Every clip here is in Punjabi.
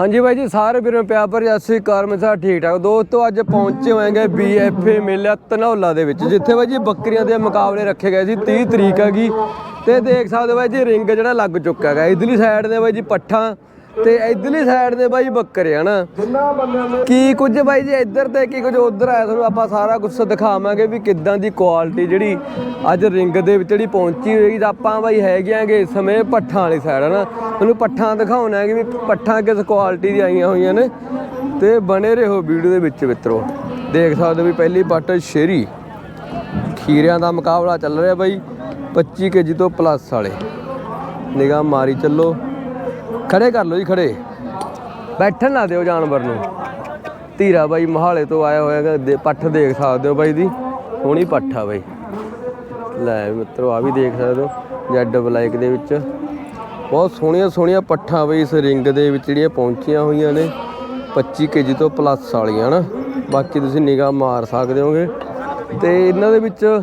ਹਾਂਜੀ ਬਾਈ ਜੀ, ਸਾਰੇ ਵੀਰਾਂ ਪਿਆਰ ਪਰ ਸਤਿ ਸ੍ਰੀ ਅਕਾਲ, ਮੈਂ ਠੀਕ ਠਾਕ। ਦੋਸਤੋ, ਅੱਜ ਪਹੁੰਚੇ ਹੋਏਗੇ ਬੀਐਫਏ ਮੇਲਾ ਧਨੌਲਾ ਦੇ ਵਿੱਚ, ਜਿੱਥੇ ਬਾਈ ਜੀ ਬੱਕਰੀਆਂ ਦੇ ਮੁਕਾਬਲੇ ਰੱਖੇ ਗਏ ਸੀ 30 ਤਰੀਕ ਹੈਗੀ। ਤੇ ਦੇਖ ਸਕਦੇ ਹੋ ਬਾਈ ਜੀ, ਰਿੰਗ ਜਿਹੜਾ ਲੱਗ ਚੁੱਕਾ ਹੈਗਾ। ਇਧਰਲੀ ਸਾਈਡ ਦੇ ਬਾਈ ਜੀ, ਪੱਠਾਂ ਤੇ ਇਧਰਲੀ ਸਾਈਡ ਦੇ ਬਾਈ ਬੱਕਰੇ ਹਨਾ ਕੀ ਕੁਝ ਬਾਈ ਜੀ ਇੱਧਰ ਤੇ ਕੀ ਕੁਝ ਉੱਧਰ ਆਇਆ ਤੁਹਾਨੂੰ ਆਪਾਂ ਸਾਰਾ ਕੁਝ ਦਿਖਾਵਾਂਗੇ ਵੀ ਕਿੱਦਾਂ ਦੀ ਕੁਆਲਿਟੀ ਜਿਹੜੀ ਅੱਜ ਰਿੰਗ ਦੇ ਵਿੱਚ ਜਿਹੜੀ ਪਹੁੰਚੀ ਹੋਈ ਤਾਂ ਆਪਾਂ ਬਾਈ ਹੈਗੇ ਆਂਗੇ ਇਸ ਸਮੇਂ ਪੱਠਾਂ ਵਾਲੀ ਸਾਈਡ ਹਨਾ। ਤੁਹਾਨੂੰ ਪੱਠਾਂ ਦਿਖਾਉਣਾ ਹੈ ਕਿ ਵੀ ਪੱਠਾਂ ਕਿਸ ਕੁਆਲਿਟੀ ਦੀ ਆਈਆਂ ਹੋਈਆਂ ਨੇ। ਤੇ ਬਣੇ ਰਹੋ ਵੀਡੀਓ ਦੇ ਵਿੱਚ ਮਿੱਤਰੋ। ਦੇਖ ਸਕਦੇ ਹੋ ਵੀ ਪਹਿਲੀ ਪੱਟ ਸ਼ੇਰੀ। ਖੀਰਿਆਂ ਦਾ ਮੁਕਾਬਲਾ ਚੱਲ ਰਿਹਾ ਬਾਈ 25 ਕੇਜੀ ਤੋਂ ਪਲੱਸ ਵਾਲੇ। ਨਿਗਾਹ ਮਾਰੀ ਚੱਲੋ। ਖੜੇ ਕਰ ਲਓ ਜੀ, ਖੜੇ। ਬੈਠਣ ਨਾ ਦਿਓ ਜਾਨਵਰ ਨੂੰ। ਧੀਰਾ ਬਾਈ ਮਹਾਲੇ ਤੋਂ ਆਇਆ ਹੋਇਆ ਦੇ- ਪੱਠ ਦੇਖ ਸਕਦੇ ਹੋ ਬਾਈ ਦੀ। ਸੋਹਣੀ ਪੱਠ ਆ ਬਾਈ। ਲੈ ਵੀ ਮਿੱਤਰੋ ਆ ਵੀ ਦੇਖ ਸਕਦੇ ਹੋ, ਜੈਡ ਬਲੈਕ ਦੇ ਵਿੱਚ। ਬਹੁਤ ਸੋਹਣੀਆਂ ਸੋਹਣੀਆਂ ਪੱਠਾਂ ਬਈ ਇਸ ਰਿੰਗ ਦੇ ਵਿੱਚ ਜਿਹੜੀਆਂ ਪਹੁੰਚੀਆਂ ਹੋਈਆਂ ਨੇ। 25 ਕੇਜੀ ਤੋਂ ਪਲੱਸ ਵਾਲੀਆਂ ਨਾ ਬਾਕੀ ਤੁਸੀਂ ਨਿਗਾਹ ਮਾਰ ਸਕਦੇ ਹੋਗੇ। ਤੇ ਇਹਨਾਂ ਦੇ ਵਿੱਚ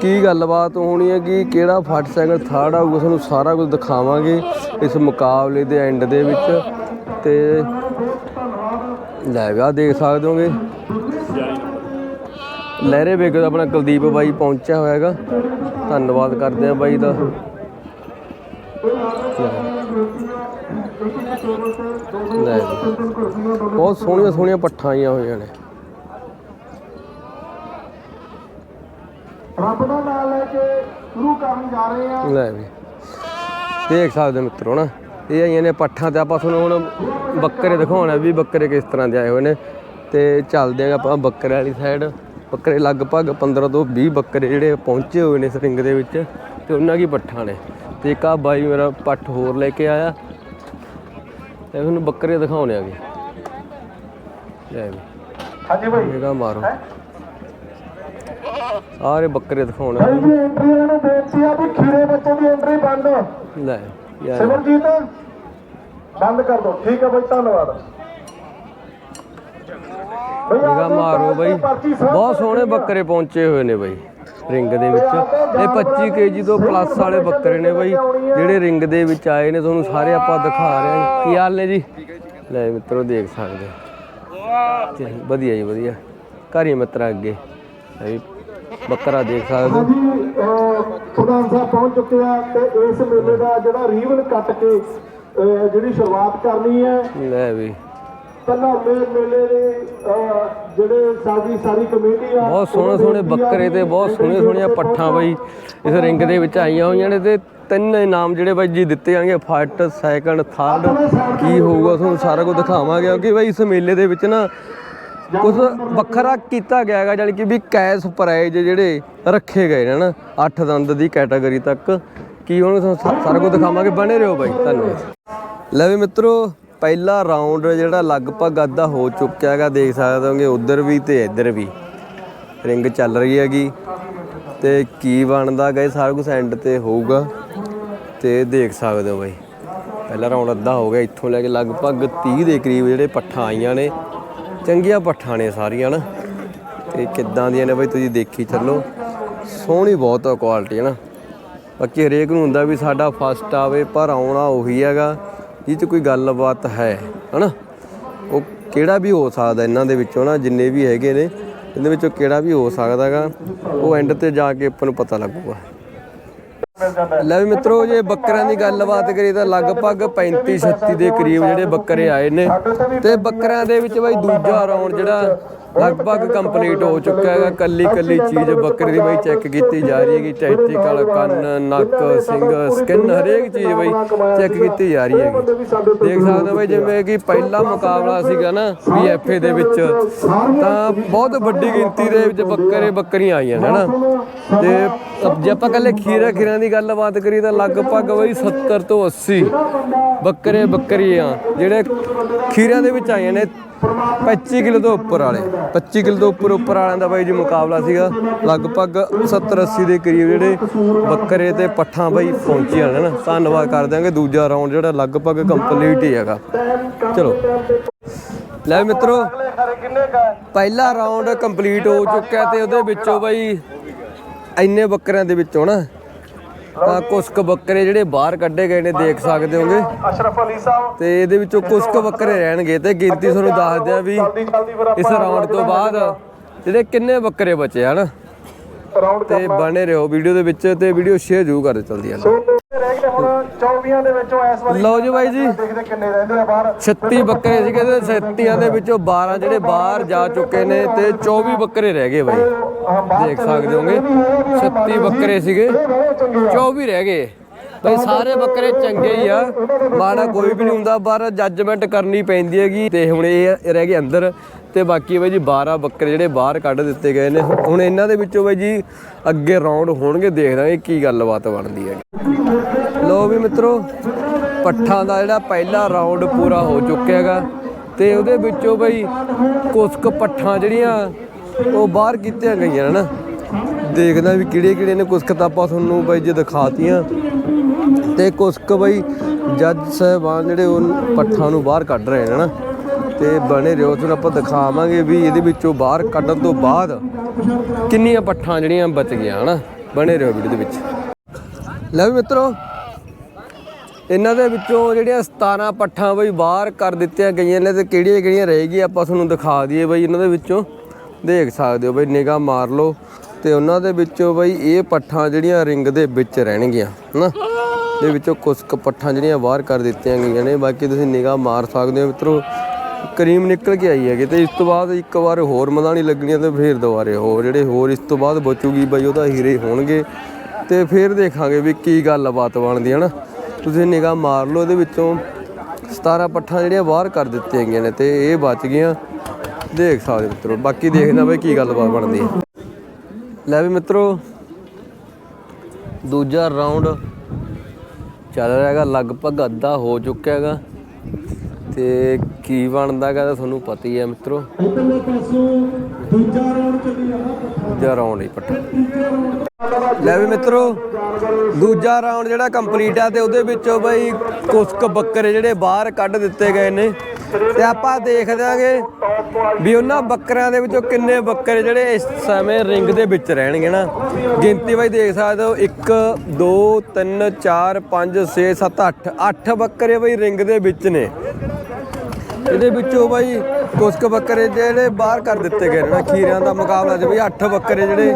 ਕੀ ਗੱਲਬਾਤ ਹੋਣੀ ਹੈ ਕਿ ਕਿਹੜਾ ਫਟ ਸੈਕਿੰਡ ਥਰਡ ਆਊਗਾ ਤੁਹਾਨੂੰ ਸਾਰਾ ਕੁਝ ਦਿਖਾਵਾਂਗੇ ਇਸ ਮੁਕਾਬਲੇ ਦੇ ਐਂਡ ਦੇ ਵਿੱਚ। ਤੇ ਲੈ ਵੀ ਦੇਖ ਸਕਦੇ ਹੋਗੇ। ਲਹਿਰੇ ਬੇਗ ਆਪਣਾ ਕੁਲਦੀਪ ਬਾਈ ਪਹੁੰਚਿਆ ਹੋਇਆ ਹੈਗਾ। ਧੰਨਵਾਦ ਕਰਦੇ ਆ ਬਾਈ ਦਾ। ਬਹੁਤ ਸੋਹਣੀਆਂ ਸੋਹਣੀਆਂ ਪੱਠਾਂ ਆਈਆਂ ਹੋਈਆਂ ਨੇ। ਰੱਬ ਦਾ ਨਾਮ ਲੈ ਕੇ ਸ਼ੁਰੂ ਕਰਨ ਜਾ ਰਹੇ ਹਾਂ ਲੈ ਵੀ। ਦੇਖ ਸਕਦੇ ਮਿੱਤਰੋ ਨਾ ਇਹ ਆਈਆਂ ਨੇ ਪੱਠਾਂ ਤੇ ਆਪਾਂ ਤੁਹਾਨੂੰ ਹੁਣ ਬੱਕਰੇ ਦਿਖਾਉਣਾ ਵੀ ਬੱਕਰੇ ਕਿਸ ਤਰ੍ਹਾਂ ਦੇ ਆਏ ਹੋਏ ਨੇ। ਤੇ ਚੱਲਦੇ ਆਂ ਆਪਾਂ ਬੱਕਰੇ ਵਾਲੀ ਸਾਈਡ ਬੱਕਰੇ ਲਗਭਗ 15 ਤੋਂ 20 ਬੱਕਰੇ ਜਿਹੜੇ ਪਹੁੰਚੇ ਹੋਏ ਨੇ ਇਸ ਰਿੰਗ ਦੇ ਵਿੱਚ ਤੇ ਉਹਨਾਂ ਕੀ ਪੱਠਾਂ ਨੇ। ਤੇ ਇੱਕ ਆ ਬਾਈ ਮੇਰਾ ਪੱਠ ਹੋਰ ਲੈ ਕੇ ਆਇਆ। ਤੇ ਤੁਹਾਨੂੰ ਬੱਕਰੇ ਦਿਖਾਉਣੇ ਆਗੇ ਲੈ ਵੀ। ਹਾਂਜੀ ਭਾਈ ਇਹਦਾ ਮਾਰੋ। ਸਾਰੇ ਬੱਕਰੇ ਦਿਖਾਉਣੇ। ਭਾਈ ਜੀ ਐਂਟਰੀ ਵਾਲਿਆਂ ਨੂੰ ਬੇਨਤੀ ਆ ਵੀ ਖੀਰੇ ਬੱਚੇ ਦੀ ਐਂਟਰੀ ਬੰਦ। ਲੈ ਯਾਰ। ਸਿਮਰਜੀਤ ਬੰਦ ਕਰ ਦਿਓ ਠੀਕ ਹੈ ਭਾਈ ਧੰਨਵਾਦ। ਭਾਈ ਨਿਗਾਹ ਆਪਣੀ ਮਾਰੋ ਬਈ। ਬਹੁਤ ਸੋਹਣੇ ਬੱਕਰੇ ਪਹੁੰਚੇ ਹੋਏ ਨੇ ਬਈ ਰਿੰਗ ਦੇ ਵਿੱਚ। ਇਹ 25 ਕੇਜੀ ਤੋਂ ਪਲੱਸ ਵਾਲੇ ਬੱਕਰੇ ਨੇ ਬਈ ਜਿਹੜੇ ਰਿੰਗ ਦੇ ਵਿੱਚ ਆਏ ਨੇ ਤੁਹਾਨੂੰ ਸਾਰੇ ਆਪਾਂ ਦਿਖਾ ਰਹੇ ਹਾਂ। ਕੀ ਹਾਲ ਨੇ ਜੀ? ਲੈ ਮਿੱਤਰੋ ਦੇਖ ਸਕਦੇ ਹੋ। ਵਧੀਆ ਜੀ ਵਧੀਆ। ਘਰ ਮਿੱਤਰਾ ਅੱਗੇ। ਬੱਕਰਾ ਦੇਖ ਸਕਦੇ ਹੋ। ਹਾਂਜੀ ਪ੍ਰਧਾਨ ਸਾਹਿਬ ਪਹੁੰਚ ਚੁੱਕੇ ਆ ਤੇ ਇਸ ਮੇਲੇ ਦਾ ਜਿਹੜਾ ਰੀਵਨ ਕੱਟ ਕੇ ਜਿਹੜੀ ਸ਼ੁਰੂਆਤ ਕਰਨੀ ਹੈ। ਲੈ ਵੀ। ਧਨੌਲੇ ਮੇਲੇ ਦੇ ਜਿਹੜੇ ਸਾਡੀ ਸਾਰੀ ਕਮੇਟੀ ਆ ਬਹੁਤ ਸੋਹਣੇ ਸੋਹਣੇ ਬੱਕਰੇ ਤੇ ਬਹੁਤ ਸੋਹਣੀਆਂ ਸੋਹਣੀਆਂ ਪੱਠਾਂ ਬਈ ਇਸ ਰਿੰਗ ਦੇ ਵਿੱਚ ਆਈਆਂ ਹੋਈਆਂ ਨੇ ਤੇ ਤਿੰਨ ਇਨਾਮ ਜਿਹੜੇ ਬਾਈ ਜੀ ਦਿੱਤੇ ਜਾਣਗੇ ਫਸਟ ਸੈਕੰਡ ਥਰਡ ਕੀ ਹੋਊਗਾ ਤੁਹਾਨੂੰ ਸਾਰਾ ਕੁਝ ਦਿਖਾਵਾਂਗੇ ਕਿਉਂਕਿ ਬਾਈ ਇਸ ਮੇਲੇ ਦੇ ਵਿੱਚ ਨਾ ਕੁਝ ਵੱਖਰਾ ਕੀਤਾ ਗਿਆ ਹੈਗਾ, ਜਾਣੀ ਕਿ ਵੀ ਕੈਸ਼ ਪ੍ਰਾਈਜ਼ ਜਿਹੜੇ ਰੱਖੇ ਗਏ ਨੇ ਨਾ 8 ਦੰਦ ਦੀ ਕੈਟਾਗਰੀ ਤੱਕ। ਕੀ ਉਹਨੂੰ ਸਾਰਾ ਕੁਝ ਦਿਖਾਵਾਂਗੇ, ਬਣੇ ਰਹੋ ਬਾਈ, ਧੰਨਵਾਦ। ਲੈ ਵੀ ਮਿੱਤਰੋ, ਪਹਿਲਾ ਰਾਉਂਡ ਜਿਹੜਾ ਲਗਭਗ ਅੱਧਾ ਹੋ ਚੁੱਕਿਆ ਹੈਗਾ, ਦੇਖ ਸਕਦੇ ਹੋਗੇ, ਉਧਰ ਵੀ ਤੇ ਇੱਧਰ ਵੀ। ਰਿੰਗ ਚੱਲ ਰਹੀ ਹੈਗੀ ਤੇ ਕੀ ਬਣਦਾ ਗਏ, ਸਾਰਾ ਕੁਝ ਐਂਡ ਤੇ ਹੋਊਗਾ। ਤੇ ਦੇਖ ਸਕਦੇ ਹੋ ਬਾਈ, ਪਹਿਲਾ ਰਾਉਂਡ ਅੱਧਾ ਹੋ ਗਿਆ, ਇੱਥੋਂ ਲੈ ਕੇ ਲਗਭਗ 30 ਦੇ ਕਰੀਬ ਜਿਹੜੇ ਪੱਠਾਂ ਆਈਆਂ ਨੇ। ਚੰਗੀਆਂ ਪੱਠਾਂ ਨੇ ਸਾਰੀਆਂ ਨਾ। ਤੇ ਕਿੱਦਾਂ ਦੀਆਂ ਨੇ ਬਈ ਤੁਸੀਂ ਦੇਖੀ ਚੱਲੋ। ਸੋਹਣੀ ਬਹੁਤ ਆ ਕੁਆਲਿਟੀ ਹੈ ਨਾ ਬਾਕੀ ਹਰੇਕ ਨੂੰ ਹੁੰਦਾ ਵੀ ਸਾਡਾ ਫਸਟ ਆਵੇ, ਪਰ ਆਉਣਾ ਉਹੀ ਹੈਗਾ ਜਿਹ 'ਚ ਕੋਈ ਗੱਲਬਾਤ ਹੈ, ਹਨਾ। ਉਹ ਕਿਹੜਾ ਵੀ ਹੋ ਸਕਦਾ ਇਹਨਾਂ ਦੇ ਵਿੱਚੋਂ ਨਾ, ਜਿੰਨੇ ਵੀ ਹੈਗੇ ਨੇ, ਇਹਦੇ ਵਿੱਚੋਂ ਕਿਹੜਾ ਵੀ ਹੋ ਸਕਦਾ ਹੈਗਾ। ਉਹ ਐਂਡ ਤੇ ਜਾ ਕੇ ਆਪਾਂ ਨੂੰ ਪਤਾ ਲੱਗੂਗਾ। ਲੈ ਵੀ ਮਿੱਤਰੋ, ਜੇ ਬੱਕਰਿਆਂ ਦੀ ਗੱਲਬਾਤ ਕਰੀ ਤਾਂ ਲਗਭਗ 35 36 ਦੇ ਕਰੀਬ ਜਿਹੜੇ ਬੱਕਰੇ ਆਏ ਨੇ। ਤੇ ਬੱਕਰਿਆਂ ਦੇ ਵਿੱਚ ਬਾਈ ਦੂਜਾ ਰਾਉਂਡ ਜਿਹੜਾ ਲਗਭਗ ਕੰਪਲੀਟ ਹੋ ਚੁੱਕਾ ਹੈਗਾ। ਕੱਲੀ ਕੱਲੀ ਚੀਜ਼ ਬੱਕਰੀ ਦੀ ਬਈ ਚੈੱਕ ਕੀਤੀ ਜਾ ਰਹੀ ਹੈਗੀ। ਟੈਸਟੀਕਲ ਕੰਨ, ਨੱਕ ਸਿੰਘ ਸਕਿਨ ਹਰੇਕ ਚੀਜ਼ ਬਈ ਚੈੱਕ ਕੀਤੀ ਜਾ ਰਹੀ ਹੈਗੀ। ਦੇਖ ਸਕਦੇ ਹੋ ਬਈ, ਜਿਵੇਂ ਕਿ ਪਹਿਲਾ ਮੁਕਾਬਲਾ ਸੀਗਾ ਨਾ ਬੀਐਫਏ ਦੇ ਵਿੱਚ, ਤਾਂ ਬਹੁਤ ਵੱਡੀ ਗਿਣਤੀ ਦੇ ਵਿੱਚ ਬੱਕਰੇ ਬੱਕਰੀਆਂ ਆਈਆਂ ਨੇ, ਹਨਾ? ਤੇ ਜੇ ਆਪਾਂ ਕੱਲੇ ਖੀਰਾ ਖੀਰਾਂ ਦੀ ਗੱਲਬਾਤ ਕਰੀਏ, ਤਾਂ ਲਗਭਗ ਬਈ 70 ਤੋਂ 80 ਬੱਕਰੇ ਬੱਕਰੀਆਂ ਜਿਹੜੇ ਖੀਰਿਆਂ ਦੇ ਵਿੱਚ ਆਈਆਂ ਨੇ। 25 ਕਿਲੋ ਤੋਂ ਉੱਪਰ ਵਾਲੇ। 25 ਕਿਲੋ ਤੋਂ ਉੱਪਰ ਉੱਪਰ ਵਾਲਿਆਂ ਦਾ ਬਾਈ ਜੀ ਮੁਕਾਬਲਾ ਸੀਗਾ। ਲਗਭਗ 70 80 ਦੇ ਕਰੀਬ ਜਿਹੜੇ ਬੱਕਰੇ ਤੇ ਪੱਠਾਂ ਬਾਈ ਪਹੁੰਚੀਆਂ ਨੇ ਨਾ ਧੰਨਵਾਦ ਕਰ ਦਿਆਂਗੇ। ਦੂਜਾ ਰਾਉਂਡ ਜਿਹੜਾ ਲਗਭਗ ਕੰਪਲੀਟ ਹੀ ਹੈਗਾ। ਚਲੋ। ਲੈ ਵੀ ਮਿੱਤਰੋ, ਪਹਿਲਾ ਰਾਉਂਡ ਕੰਪਲੀਟ ਹੋ ਚੁੱਕਿਆ ਤੇ ਉਹਦੇ ਵਿੱਚੋਂ ਬਾਈ ਇੰਨੇ ਬੱਕਰਿਆਂ ਦੇ ਵਿੱਚੋਂ ਨਾ ਤਾਂ ਕੁਛ ਕੁ ਬੱਕਰੇ ਜਿਹੜੇ ਬਾਹਰ ਕੱਢੇ ਗਏ ਨੇ ਦੇਖ ਸਕਦੇ ਹੋਗੇ। ਅਸ਼ਰਫ ਅਲੀ ਸਾਹਿਬ। ਤੇ ਇਹਦੇ ਵਿੱਚੋਂ ਕੁਛ ਕੁ ਬੱਕਰੇ ਰਹਿਣਗੇ ਤੇ ਗਿਣਤੀ ਤੁਹਾਨੂੰ ਦੱਸ ਦਿਆਂ ਵੀ ਇਸ ਰਾਉਂਡ ਤੋਂ ਬਾਅਦ ਜਿਹੜੇ ਕਿੰਨੇ ਬੱਕਰੇ ਬਚੇ ਹਨ। ਤੇ ਬਣੇ ਰਹੋ ਵੀਡੀਓ ਦੇ ਵਿੱਚ ਤੇ ਵੀਡੀਓ ਸ਼ੇਅਰ ਜ਼ਰੂਰ ਕਰਦੇ ਚਲਦੀ ਆ ਰਹਿ ਗਏ ਹੁਣ 24 ਦੇ ਵਿੱਚੋਂ ਇਸ ਵਾਰੀ ਲਓ ਜੀ ਬਾਈ ਜੀ। ਦੇਖਦੇ ਕਿੰਨੇ ਰਹਿੰਦੇ ਆ ਬਾਹਰ। 36 ਬੱਕਰੇ ਸੀਗੇ ਤੇ 37 ਦੇ ਵਿੱਚੋਂ 12 ਜਿਹੜੇ ਬਾਹਰ ਜਾ ਚੁੱਕੇ ਨੇ ਤੇ 24 ਬੱਕਰੇ ਰਹਿ ਗਏ ਬਾਈ। ਦੇਖ ਸਕਦੇ ਹੋਗੇ। 36 ਬੱਕਰੇ ਸੀਗੇ। ਇਹ ਬੜੇ ਚੰਗੇ ਆ। 24 ਰਹਿ ਗਏ। ਬਈ ਸਾਰੇ ਬੱਕਰੇ ਚੰਗੇ ਹੀ ਆ। ਮਾੜਾ ਕੋਈ ਵੀ ਨਹੀਂ ਹੁੰਦਾ ਪਰ ਜੱਜਮੈਂਟ ਕਰਨੀ ਪੈਂਦੀ ਹੈਗੀ। ਤੇ ਹੁਣ ਇਹ ਰਹਿ ਗਏ ਅੰਦਰ। ਤੇ ਬਾਕੀ ਬਾਈ ਜੀ 12 ਬੱਕਰੇ ਜਿਹੜੇ ਬਾਹਰ ਕੱਢ ਦਿੱਤੇ ਗਏ ਨੇ। ਹੁਣ ਇਹਨਾਂ ਦੇ ਵਿੱਚੋਂ ਬਾਈ ਜੀ ਅੱਗੇ ਰਾਉਂਡ ਹੋਣਗੇ। ਦੇਖਦਾਂਗੇ ਕੀ ਗੱਲਬਾਤ ਬਣਦੀ ਹੈ ਲੋ ਵੀ ਮਿੱਤਰੋ, ਪੱਠਾਂ ਦਾ ਜਿਹੜਾ ਪਹਿਲਾ ਰਾਉਂਡ ਪੂਰਾ ਹੋ ਚੁੱਕਿਆ ਹੈਗਾ ਤੇ ਉਹਦੇ ਵਿੱਚੋਂ ਬਈ ਕੁਸ਼ਕ ਕੁ ਪੱਠਾਂ ਜਿਹੜੀਆਂ ਉਹ ਬਾਹਰ ਕੀਤੀਆਂ ਗਈਆਂ ਨੇ ਨਾ ਦੇਖਦਾ ਵੀ ਕਿਹੜੇ ਕਿਹੜੇ ਨੇ ਕੁਸ਼ਕ, ਤਾਂ ਆਪਾਂ ਤੁਹਾਨੂੰ ਬਈ ਜੇ ਦਿਖਾਤੀਆਂ। ਤੇ ਕੁਸ਼ਕ ਬਈ ਜੱਜ ਸਾਹਿਬਾਨ ਜਿਹੜੇ ਉਹ ਪੱਠਾਂ ਨੂੰ ਬਾਹਰ ਕੱਢ ਰਹੇ ਨੇ ਨਾ। ਤੇ ਬਣੇ ਰਿਓ ਤੁਹਾਨੂੰ ਆਪਾਂ ਦਿਖਾਵਾਂਗੇ ਵੀ ਇਹਦੇ ਵਿੱਚੋਂ ਬਾਹਰ ਕੱਢਣ ਤੋਂ ਬਾਅਦ ਕਿੰਨੀਆਂ ਪੱਠਾਂ ਜਿਹੜੀਆਂ ਬਚ ਗਈਆਂ ਹਨਾ। ਬਣੇ ਰਿਓ ਵੀਡੀਓ ਦੇ ਵਿੱਚ। ਲੈ ਵੀ ਮਿੱਤਰੋ ਇਹਨਾਂ ਦੇ ਵਿੱਚੋਂ ਜਿਹੜੀਆਂ 17 ਪੱਠਾਂ ਬਈ ਬਾਹਰ ਕਰ ਦਿੱਤੀਆਂ ਗਈਆਂ ਨੇ ਤੇ ਕਿਹੜੀਆਂ ਕਿਹੜੀਆਂ ਰਹਿ ਆਪਾਂ ਤੁਹਾਨੂੰ ਦਿਖਾ ਦਈਏ ਬਈ ਇਹਨਾਂ ਦੇ ਵਿੱਚੋਂ। ਦੇਖ ਸਕਦੇ ਹੋ ਬਈ, ਨਿਗਾਹ ਮਾਰ ਲਓ ਤੇ ਉਹਨਾਂ ਦੇ ਵਿੱਚੋਂ ਬਈ ਇਹ ਪੱਠਾਂ ਜਿਹੜੀਆਂ ਰਿੰਗ ਦੇ ਵਿੱਚ ਰਹਿਣਗੀਆਂ, ਹਨਾ? ਦੇ ਵਿੱਚੋਂ ਕੁਝ ਕੁ ਪੱਠਾਂ ਜਿਹੜੀਆਂ ਬਾਹਰ ਕਰ ਦਿੱਤੀਆਂ ਗਈਆਂ ਨੇ, ਬਾਕੀ ਤੁਸੀਂ ਨਿਗਾਹ ਮਾਰ ਸਕਦੇ ਹੋ। ਮਿੱਤਰੋ, ਕਰੀਮ ਨਿਕਲ ਕੇ ਆਈ ਹੈਗੀ ਤੇ ਇਸ ਤੋਂ ਬਾਅਦ ਇੱਕ ਵਾਰ ਹੋਰ ਮਦਾਨੀ ਲੱਗਣੀਆਂ ਤੇ ਫਿਰ ਦੁਬਾਰੇ ਹੋਰ, ਜਿਹੜੇ ਹੋਰ ਇਸ ਤੋਂ ਬਾਅਦ ਬਚੂਗੀ ਬਈ, ਉਹਦਾ ਹੀਰੇ ਹੋਣਗੇ ਤੇ ਫਿਰ ਦੇਖਾਂਗੇ ਵੀ ਕੀ ਗੱਲਬਾਤ ਬਣਦੀ ਹੈ ਨਾ ਤੁਸੀਂ ਨਿਗਾਹ ਮਾਰ ਲਓ ਇਹਦੇ ਵਿੱਚੋਂ 17 ਪੱਠਾਂ ਜਿਹੜੀਆਂ ਬਾਹਰ ਕਰ ਦਿੱਤੀਆਂ ਗਈਆਂ ਨੇ ਤੇ ਇਹ ਬਚ ਗਈਆਂ। ਦੇਖ ਸਕਦੇ ਮਿੱਤਰੋ ਬਾਕੀ ਦੇਖਣਾ ਬਈ ਕੀ ਗੱਲਬਾਤ ਬਣਦੀ ਹੈ। ਲੈ ਵੀ ਮਿੱਤਰੋ ਦੂਜਾ ਰਾਉਂਡ ਚੱਲ ਰਿਹਾ ਹੈਗਾ ਲਗਭਗ ਅੱਧਾ ਹੋ ਚੁੱਕਿਆ ਹੈਗਾ। ਤੇ ਕੀ ਬਣਦਾ ਹੈਗਾ ਤਾਂ ਤੁਹਾਨੂੰ ਪਤਾ ਹੀ ਹੈ ਮਿੱਤਰੋ। ਦੂਜਾ ਰਾਉਂਡ ਚੱਲੀ ਜਾਣਾ ਦੂਜਾ ਰਾਉਂਡ ਹੀ ਪੱਠਾ। ਲੈ ਵੀ ਮਿੱਤਰੋ, ਦੂਜਾ ਰਾਉਂਡ ਜਿਹੜਾ ਕੰਪਲੀਟ ਆ ਤੇ ਉਹਦੇ ਵਿੱਚੋਂ ਬਈ ਕੁਸ਼ਕ ਬੱਕਰੇ ਜਿਹੜੇ ਬਾਹਰ ਕੱਢ ਦਿੱਤੇ ਗਏ ਨੇ। ਤੇ ਆਪਾਂ ਦੇਖ ਦਿਆਂਗੇ ਵੀ ਉਹਨਾਂ ਬੱਕਰਿਆਂ ਦੇ ਵਿੱਚੋਂ ਕਿੰਨੇ ਬੱਕਰੇ ਜਿਹੜੇ ਇਸ ਸਮੇਂ ਰਿੰਗ ਦੇ ਵਿੱਚ ਰਹਿਣਗੇ ਨਾ। ਗਿਣਤੀ ਬਾਈ ਦੇਖ ਸਕਦੇ ਹੋ 1 2 3 4 5 6 7 8 8 ਬੱਕਰੇ ਬਈ ਰਿੰਗ ਦੇ ਵਿੱਚ ਨੇ। ਇਹਦੇ ਵਿੱਚੋਂ ਬਾਈ ਕੁਸ਼ਕ ਬੱਕਰੇ ਜਿਹੜੇ ਬਾਹਰ ਕਰ ਦਿੱਤੇ ਗਏ ਨੇ ਖੀਰਿਆਂ ਦਾ ਮੁਕਾਬਲਾ ਚ ਬਈ 8 ਬੱਕਰੇ ਜਿਹੜੇ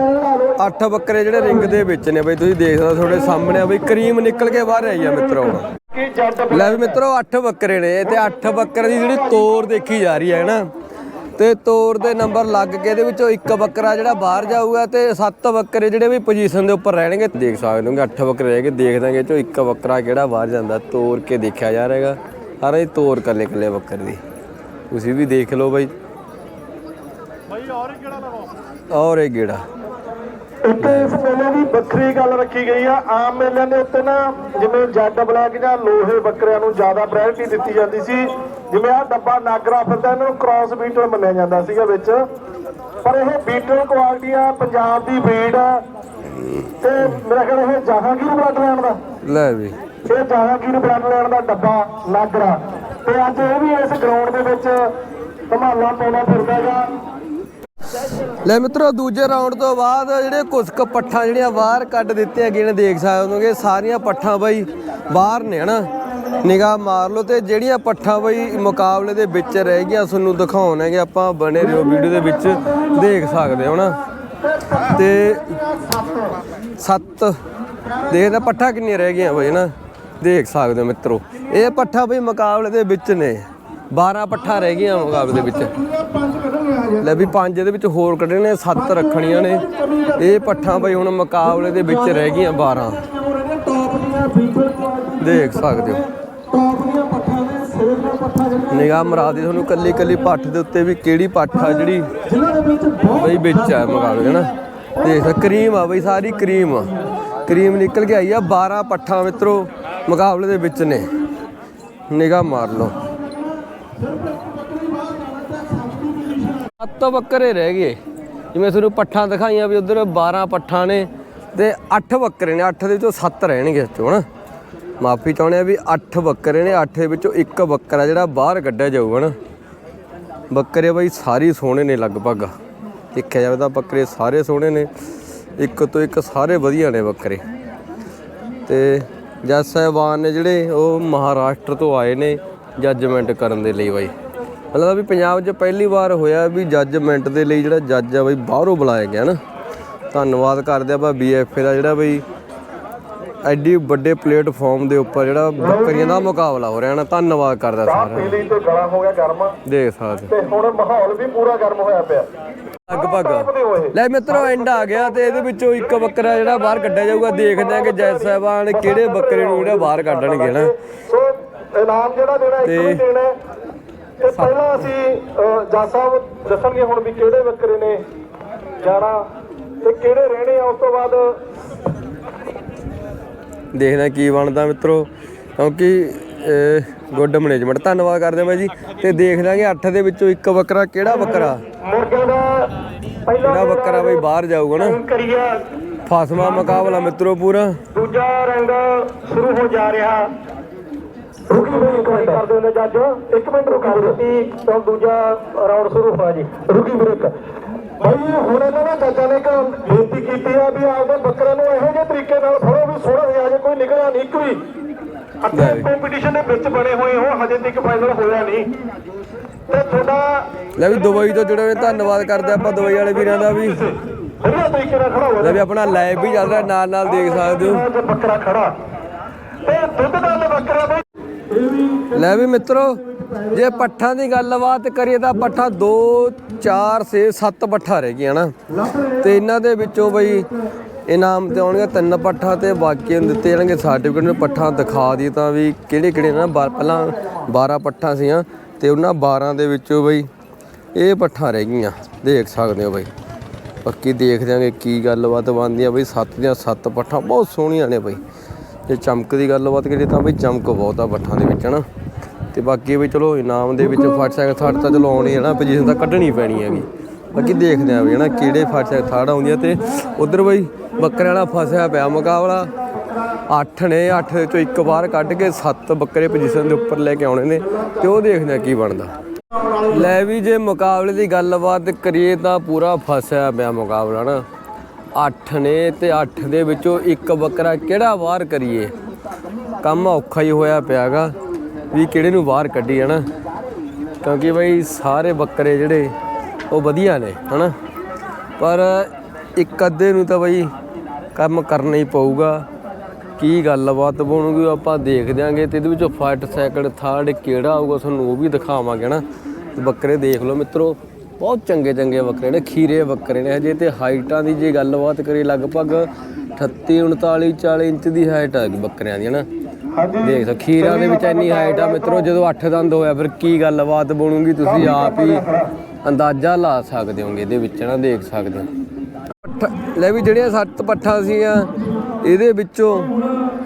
8 ਬੱਕਰੇ ਜਿਹੜੇ ਰਿੰਗ ਦੇ ਵਿੱਚ ਨੇ ਬਈ ਤੁਸੀਂ ਦੇਖ ਸਕਦੇ ਤੁਹਾਡੇ ਸਾਹਮਣੇ ਆ ਬਈ ਕਰੀਮ ਨਿਕਲ ਕੇ ਬਾਹਰ ਆਈ ਆ ਮਿੱਤਰੋ ਕੀ ਲੈ ਵੀ ਮਿੱਤਰੋ 8 ਬੱਕਰੇ ਨੇ ਤੇ 8 ਬੱਕਰੇ ਦੀ ਜਿਹੜੀ ਤੋਰ ਦੇਖੀ ਜਾ ਰਹੀ ਹੈ ਨਾ ਤੇ ਤੋਰ ਦੇ ਨੰਬਰ ਲੱਗ ਕੇ ਇਹਦੇ ਵਿੱਚੋਂ ਇੱਕ ਬੱਕਰਾ ਜਿਹੜਾ ਬਾਹਰ ਜਾਊਗਾ ਤੇ 7 ਬੱਕਰੇ ਜਿਹੜੇ ਵੀ ਪੋਜੀਸ਼ਨ ਦੇ ਉੱਪਰ ਰਹਿਣਗੇ। ਦੇਖ ਸਕਦੇ ਹੋਗੇ 8 ਬੱਕਰੇ ਰਹਿ ਗਏ ਦੇਖ ਦਾਂਗੇ ਚੋਂ ਇੱਕ ਬੱਕਰਾ ਕਿਹੜਾ ਬਾਹਰ ਜਾਂਦਾ ਤੋਰ ਕੇ ਦੇਖਿਆ ਜਾ ਰਿਹਾਗਾ। ਸਾਰਾ ਹੀ ਤੋਰ ਕੱਲੇ ਕੱਲੇ ਬੱਕਰੇ ਦੀ। ਤੁਸੀਂ ਵੀ ਦੇਖ ਲਓ ਬਾਈ। ਭਾਈ ਔਰ ਕਿਹੜਾ ਲਵਾਓ ਔਰ ਇਹ ਗੇੜਾ ਇੱਕ ਇਸ ਮੇਲੇ ਦੀ ਵੱਖਰੀ ਗੱਲ ਰੱਖੀ ਗਈ ਆ। ਆਮ ਮੇਲਿਆਂ ਦੇ ਉੱਤੇ ਨਾ ਜਿਵੇਂ ਜੱਡ ਬਲੈਕ ਜਾਂ ਲੋਹੇ ਬੱਕਰਿਆਂ ਨੂੰ ਜ਼ਿਆਦਾ ਪ੍ਰਾਇੋਰਟੀ ਦਿੱਤੀ ਜਾਂਦੀ ਸੀ ਜਿਵੇਂ ਆ ਡੱਬਾ ਨਾਗਰਾ ਫਿਰਦਾ ਇਹਨਾਂ ਨੂੰ ਕ੍ਰਾਸ ਬੀਟਲ ਮੰਨਿਆ ਜਾਂਦਾ ਸੀਗਾ ਵਿੱਚ। ਪਰ ਇਹ ਬੀਟਲ ਕੁਆਲਿਟੀ ਆ ਪੰਜਾਬ ਦੀ ਬਰੀਡ ਆ ਤੇ ਮੇਰਾ ਖਿਆਲ ਇਹ ਜਹਾਂਗੀਰ ਬਲੱਡ ਲੈਣ ਦਾ। ਲੈ ਵੀ। ਇਹ ਜਹਾਂਗੀਰ ਬਲੱਡ ਲੈਣ ਦਾ ਡੱਬਾ ਨਾਗਰਾ। ਤੇ ਅੱਜ ਇਹ ਵੀ ਇਸ ਗਰਾਊਂਡ ਦੇ ਵਿੱਚ ਧਮਾਲਾ ਪਾਉਣਾ ਫਿਰਦਾਗਾ ਲੈ ਮਿੱਤਰੋ, ਦੂਜੇ ਰਾਉਂਡ ਤੋਂ ਬਾਅਦ ਜਿਹੜੇ ਕੁਛ ਕੁ ਪੱਠਾਂ ਜਿਹੜੀਆਂ ਬਾਹਰ ਕੱਢ ਦਿੱਤੀਆਂ ਗਈਆਂ ਨੇ, ਦੇਖ ਸਕਦੇ ਹੋਗੇ ਸਾਰੀਆਂ ਪੱਠਾਂ ਬਈ ਬਾਹਰ ਨੇ, ਹਨਾ? ਨਿਗਾਹ ਮਾਰ ਲਓ ਤੇ ਜਿਹੜੀਆਂ ਪੱਠਾਂ ਬਈ ਮੁਕਾਬਲੇ ਦੇ ਵਿੱਚ ਰਹਿ ਗਈਆਂ, ਤੁਹਾਨੂੰ ਦਿਖਾਉਣਾਂਗੇ ਆਪਾਂ ਬਣੇ ਰਹੋ ਵੀਡੀਓ ਦੇ ਵਿੱਚ, ਦੇਖ ਸਕਦੇ ਹੋ ਨਾ ਤੇ ਸੱਤ ਦੇਖਦਾ ਪੱਠਾ ਕਿੰਨੀਆਂ ਰਹਿ ਗਈਆਂ ਬਾਈ ਨਾ ਦੇਖ ਸਕਦੇ ਹੋ ਮਿੱਤਰੋ, ਇਹ ਪੱਠਾ ਬਈ ਮੁਕਾਬਲੇ ਦੇ ਵਿੱਚ ਨੇ 12 ਪੱਠਾ ਰਹਿ ਗਈਆਂ ਮੁਕਾਬਲੇ ਦੇ ਵਿੱਚ। ਲੈ ਵੀ ਪੰਜ ਇਹਦੇ ਵਿੱਚ ਹੋਰ ਕੱਢਣੇ ਨੇ ਸੱਤ ਰੱਖਣੀਆਂ ਨੇ। ਇਹ ਪੱਠਾਂ ਬਈ ਹੁਣ ਮੁਕਾਬਲੇ ਦੇ ਵਿੱਚ ਰਹਿ ਗਈਆਂ 12 ਟੌਪ ਦੀਆਂ ਬੀਟਲ ਕੁਆਲਿਟੀ ਦੇਖ ਸਕਦੇ ਹੋ। ਨੇ ਨਿਗਾਹ ਮਰਾ ਦੇ ਤੁਹਾਨੂੰ ਕੱਲੀ ਕੱਲੀ ਪੱਠ ਦੇ ਉੱਤੇ ਵੀ ਕਿਹੜੀ ਪੱਠ ਆ ਜਿਹੜੀ ਬਈ ਵਿੱਚ ਆ ਮੁਕਾਬਲੇ ਹਨਾ ਦੇਖ ਕਰੀਮ ਆ ਬਈ ਸਾਰੀ ਕਰੀਮ ਆ। ਕਰੀਮ ਨਿਕਲ ਕੇ ਆਈ ਆ 12 ਪੱਠਾਂ ਮਿੱਤਰੋ ਮੁਕਾਬਲੇ ਦੇ ਵਿੱਚ ਨੇ। ਨਿਗਾਹ ਮਾਰ ਲਓ। ਸੱਤ ਬੱਕਰੇ ਰਹਿ ਗਏ। ਜਿਵੇਂ ਤੁਹਾਨੂੰ ਪੱਠਾਂ ਦਿਖਾਈਆਂ ਵੀ ਉਧਰ 12 ਪੱਠਾਂ ਨੇ ਤੇ 8 ਬੱਕਰੇ ਨੇ 8 ਦੇ ਵਿੱਚੋਂ 7 ਰਹਿਣਗੇ ਇਸ ਚੋਂ ਹਨਾ ਮਾਫੀ ਚਾਹੁੰਦੇ ਆ ਵੀ 8 ਬੱਕਰੇ ਨੇ 8 ਦੇ ਵਿੱਚੋਂ ਇੱਕ ਬੱਕਰਾ ਜਿਹੜਾ ਬਾਹਰ ਕੱਢਿਆ ਜਾਊਗਾ ਨਾ। ਬੱਕਰੇ ਬਾਈ ਸਾਰੇ ਸੋਹਣੇ ਨੇ ਲਗਭਗ। ਦੇਖਿਆ ਜਾਵੇ ਤਾਂ ਬੱਕਰੇ ਸਾਰੇ ਸੋਹਣੇ ਨੇ, ਇੱਕ ਤੋਂ ਇੱਕ ਸਾਰੇ ਵਧੀਆ ਨੇ ਬੱਕਰੇ ਤੇ ਜੱਜ ਸਾਹਿਬਾਨ ਨੇ ਜਿਹੜੇ ਉਹ ਮਹਾਰਾਸ਼ਟਰ ਤੋਂ ਆਏ ਨੇ ਜੱਜਮੈਂਟ ਕਰਨ ਦੇ ਲਈ ਬਾਈ। ਮਤਲਬ ਵੀ ਪੰਜਾਬ 'ਚ ਪਹਿਲੀ ਵਾਰ ਹੋਇਆ ਵੀ ਜੱਜਮੈਂਟ ਦੇ ਲਈ ਜਿਹੜਾ ਜੱਜ ਆ ਬਾਈ ਬਾਹਰੋਂ ਬੁਲਾਇਆ ਗਿਆ ਨਾ। ਧੰਨਵਾਦ ਕਰਦੇ ਆਪਾਂ ਬੀਐਫਏ ਦਾ ਜਿਹੜਾ ਬਈ ਐਡੀ ਵੱਡੇ ਪਲੇਟਫਾਰਮ ਦੇ ਉੱਪਰ ਜਿਹੜਾ ਬੱਕਰੀਆਂ ਦਾ ਮੁਕਾਬਲਾ ਹੋ ਰਿਹਾ ਨਾ ਧੰਨਵਾਦ ਕਰਦਾ ਸਾਰਾ ਪੀਲੀ ਤੇ ਗਲਾ ਹੋ ਗਿਆ ਗਰਮ। ਦੇਖ ਸਕਦੇ। ਤੇ ਹੁਣ ਮਾਹੌਲ ਵੀ ਪੂਰਾ ਗਰਮ ਹੋਇਆ ਪਿਆ। ਲਗਭਗ। ਲੈ ਮਿੱਤਰੋ ਐਂਡ ਆ ਗਿਆ ਤੇ ਇਹਦੇ ਵਿੱਚੋਂ ਇੱਕ ਬੱਕਰਾ ਜਿਹੜਾ ਬਾਹਰ ਕੱਢਿਆ ਜਾਊਗਾ। ਦੇਖਦੇ ਆ ਕਿ ਜੈ ਸਾਹਿਬਾਨ ਕਿਹੜੇ ਬੱਕਰੇ ਨੂੰ ਜਿਹੜਾ ਬਾਹਰ ਕੱਢਣਗੇ ਨਾ। ਸੋ ਇਨਾਮ ਜਿਹੜਾ ਦੇਣਾ ਇੱਕ ਵੀ ਦੇਣਾ। ਤੇ ਪਹਿਲਾਂ ਅਸੀਂ ਜੱਜ ਸਾਹਿਬ ਦੱਸਣਗੇ ਹੁਣ ਵੀ ਕਿਹੜੇ ਬੱਕਰੇ ਨੇ ਜਾਣਾ ਤੇ ਕਿਹੜੇ ਰਹਿਣੇ ਆ ਉਸ ਤੋਂ ਬਾਅਦ ਦੇਖਦੇ ਕੀ ਬਣਦਾ ਮਿੱਤਰੋ। ਕਿਉਂਕਿ ਗੁੱਡ ਮੈਨੇਜਮੈਂਟ। ਧੰਨਵਾਦ ਕਰਦੇ ਬਾਈ ਜੀ। ਤੇ ਦੇਖ ਲਾਂਗੇ 8 ਦੇ ਵਿੱਚੋਂ ਇੱਕ ਬੱਕਰਾ ਕਿਹੜਾ ਬੱਕਰਾ? ਮੁਰਗਿਆਂ ਦਾ ਪਹਿਲਾ ਕਿਹੜਾ ਬੱਕਰਾ ਬਈ ਬਾਹਰ ਜਾਊਗਾ ਨਾ? ਫਾਸਮਾ ਮੁਕਾਬਲਾ ਮਿੱਤਰੋ ਪੂਰਾ। ਦੂਜਾ ਰੰਗ ਸ਼ੁਰੂ ਹੋ ਜਾ ਰਿਹਾ। ਰੁਕੀ ਬ੍ਰੇਕ ਕਰਦੇ ਹੁੰਦੇ ਜੱਜ। ਇੱਕ ਮਿੰਟ ਰੁਕਾ ਦਿੱਤੀ ਤਾਂ ਦੂਜਾ ਰਾਉਂਡ ਸ਼ੁਰੂ ਹੋਇਆ ਜੀ। ਰੁਕੀ ਬ੍ਰੇਕ ਭਾਈ ਹੁਣ ਇਹਨਾਂ ਨੇ ਜੱਜਾਂ ਨੇ ਇੱਕ ਬੇਨਤੀ ਕੀਤੀ ਆ ਵੀ ਆਪਦੇ ਬੱਕਰੇ ਨੂੰ ਇਹੋ ਜਿਹੇ ਤਰੀਕੇ ਨਾਲ ਫੜੋ ਵੀ ਸੋਹਣਾ ਜਿਹਾ ਜੇ ਕੋਈ ਨਿਕਲਿਆ ਨਹੀਂ ਇੱਕ ਵੀ। ਅੱਗੇ ਕੰਪੀਟੀਸ਼ਨ ਦੇ ਵਿੱਚ ਬਣੇ ਹੋਏ ਹੋ ਹਜੇ ਤੱਕ ਫਾਈਨਲ ਹੋਇਆ ਨਹੀਂ। ਤੇ ਤੁਹਾਡਾ ਲੈ ਵੀ ਦੁਬਈ ਤੋਂ ਜੁੜੇ ਹੋਏ ਧੰਨਵਾਦ ਕਰਦੇ ਆਪਾਂ ਦੁਬਈ ਵਾਲੇ ਵੀਰਾਂ ਦਾ ਵੀ। ਵਧੀਆ ਤਰੀਕੇ ਨਾਲ ਖੜਾ ਹੋਇਆ। ਲੈ ਵੀ ਆਪਣਾ ਲਾਈਵ ਵੀ ਚੱਲ ਰਿਹਾ ਨਾਲ ਨਾਲ ਦੇਖ ਸਕਦੇ ਹੋ। ਬੱਕਰਾ ਖੜਾ। ਤੇ ਦੁੱਧ ਦਾ ਬੱਕਰਾ ਬਈ ਲੈ ਵੀ ਮਿੱਤਰੋ, ਜੇ ਪੱਠਾਂ ਦੀ ਗੱਲਬਾਤ ਕਰੀਏ ਤਾਂ ਪੱਠਾ 2 4 6 7 ਪੱਠਾ ਰਹਿ ਗਈਆਂ ਨਾ। ਤੇ ਇਹਨਾਂ ਦੇ ਵਿੱਚੋਂ ਬਈ ਇਨਾਮ ਤੇ ਆਉਣਗੇ, ਤਿੰਨ ਪੱਠਾ ਤੇ ਬਾਕੀਆਂ ਨੂੰ ਦਿੱਤੇ ਜਾਣਗੇ। ਸਰਟੀਫਿਕੇਟ ਨੂੰ ਪੱਠਾ ਦਿਖਾ ਦੀ ਤਾਂ ਵੀ ਕਿਹੜੇ ਕਿਹੜੇ ਨਾ ਬਾ- ਪਹਿਲਾਂ 12 ਪੱਠਾ ਸੀਆਂ ਤੇ ਉਹਨਾਂ 12 ਦੇ ਵਿੱਚੋਂ ਬਈ ਇਹ ਪੱਠਾ ਰਹਿ ਗਈਆਂ। ਦੇਖ ਸਕਦੇ ਹੋ ਬਈ। ਪੱਕੀ ਦੇਖ ਆਂਗੇ ਕੀ ਗੱਲਬਾਤ ਬਣਦੀ ਆ ਬਈ। ਸੱਤ ਦੀਆਂ ਸੱਤ ਪੱਠਾਂ ਬਹੁਤ ਸੋਹਣੀਆਂ ਨੇ ਬਈ। ਜੇ ਚਮਕ ਦੀ ਗੱਲਬਾਤ ਕਰੀਏ ਤਾਂ ਬਈ ਚਮਕ ਬਹੁਤ ਆ ਪੱਠਾਂ ਦੇ ਵਿੱਚ, ਹਨਾ? ਤੇ ਬਾਕੀ ਵੀ ਚਲੋ ਇਨਾਮ ਦੇ ਵਿੱਚ ਫਟ ਸਾਈਕਲ ਥਰਡ ਤਾਂ ਚਲੋ ਆਉਣੀ ਹੈ ਨਾ ਪੋਜੀਸ਼ਨ ਤਾਂ ਕੱਢਣੀ ਪੈਣੀ ਹੈਗੀ। ਬਾਕੀ ਦੇਖਦੇ ਆਂ ਵੀ ਹਨਾ, ਕਿਹੜੇ ਫਟ ਸਾਈਕਲ ਥਰਡ ਆਉਂਦੀਆਂ ਤੇ ਉਧਰ ਬਈ ਬੱਕਰਿਆਂ ਵਾਲਾ ਫਸਿਆ ਪਿਆ ਮੁਕਾਬਲਾ। 8 ਨੇ 8 ਦੇ ਚੋਂ ਇੱਕ ਵਾਰ ਕੱਢ ਕੇ 7 ਬੱਕਰੇ ਪੋਜੀਸ਼ਨ ਦੇ ਉੱਪਰ ਲੈ ਕੇ ਆਉਣੇ ਨੇ ਤੇ ਉਹ ਦੇਖਦੇ ਆ ਕੀ ਬਣਦਾ। ਲੈ ਵੀ ਜੇ ਮੁਕਾਬਲੇ ਦੀ ਗੱਲਬਾਤ ਕਰੀਏ ਤਾਂ ਪੂਰਾ ਫਸਿਆ ਪਿਆ ਮੁਕਾਬਲਾ ਨਾ 8 ਨੇ ਤੇ 8 ਦੇ ਵਿੱਚੋਂ ਇੱਕ ਬੱਕਰਾ ਕਿਹੜਾ ਬਾਹਰ ਕਰੀਏ? ਕੰਮ ਔਖਾ ਹੀ ਹੋਇਆ ਪਿਆਗਾ। ਵੀ ਕਿਹੜੇ ਨੂੰ ਬਾਹਰ ਕੱਢੀ ਹਨਾ ਕਿਉਂਕਿ ਬਈ ਸਾਰੇ ਬੱਕਰੇ ਜਿਹੜੇ, ਉਹ ਵਧੀਆ ਨੇ, ਹਨਾ? ਪਰ ਇੱਕ ਅੱਧੇ ਨੂੰ ਤਾਂ ਬਈ ਕੰਮ ਕਰਨਾ ਹੀ ਪਊਗਾ। ਕੀ ਗੱਲਬਾਤ ਬਣੂਗੀ ਉਹ ਆਪਾਂ ਦੇਖ ਦਿਆਂਗੇ ਤੇ ਇਹਦੇ ਵਿੱਚੋਂ ਫਸਟ ਸੈਕਿੰਡ ਥਰਡ ਕਿਹੜਾ ਆਊਗਾ, ਤੁਹਾਨੂੰ ਉਹ ਵੀ ਦਿਖਾਵਾਂਗੇ ਨਾ ਬੱਕਰੇ ਦੇਖ ਲਓ ਮਿੱਤਰੋ। ਬਹੁਤ ਚੰਗੇ ਚੰਗੇ ਬੱਕਰੇ ਨੇ ਖੀਰੇ ਬੱਕਰੇ ਨੇ। ਹਜੇ ਤੇ ਹਾਈਟਾਂ ਦੀ ਜੇ ਗੱਲਬਾਤ ਕਰੀ ਲਗਭਗ 38 39 40 ਇੰਚ ਦੀ ਹਾਈਟ ਆ ਬੱਕਰਿਆਂ ਦੀ ਨਾ ਦੇਖ ਸਕ ਖੀਰਾਂ ਦੇ ਵਿੱਚ ਇੰਨੀ ਹਾਈਟ ਆ ਮਿੱਤਰੋ ਜਦੋਂ 8 ਦੰਦ ਹੋਇਆ ਫਿਰ ਕੀ ਗੱਲਬਾਤ ਬਣੂਗੀ? ਤੁਸੀਂ ਆਪ ਹੀ ਅੰਦਾਜ਼ਾ ਲਾ ਸਕਦੇ ਹੋਗੇ ਇਹਦੇ ਵਿੱਚ ਨਾ ਦੇਖ ਸਕਦੇ ਹੋ। ਲੈ ਵੀ ਜਿਹੜੀਆਂ ਸੱਤ ਪੱਠਾਂ ਸੀਗੀਆਂ ਇਹਦੇ ਵਿੱਚੋਂ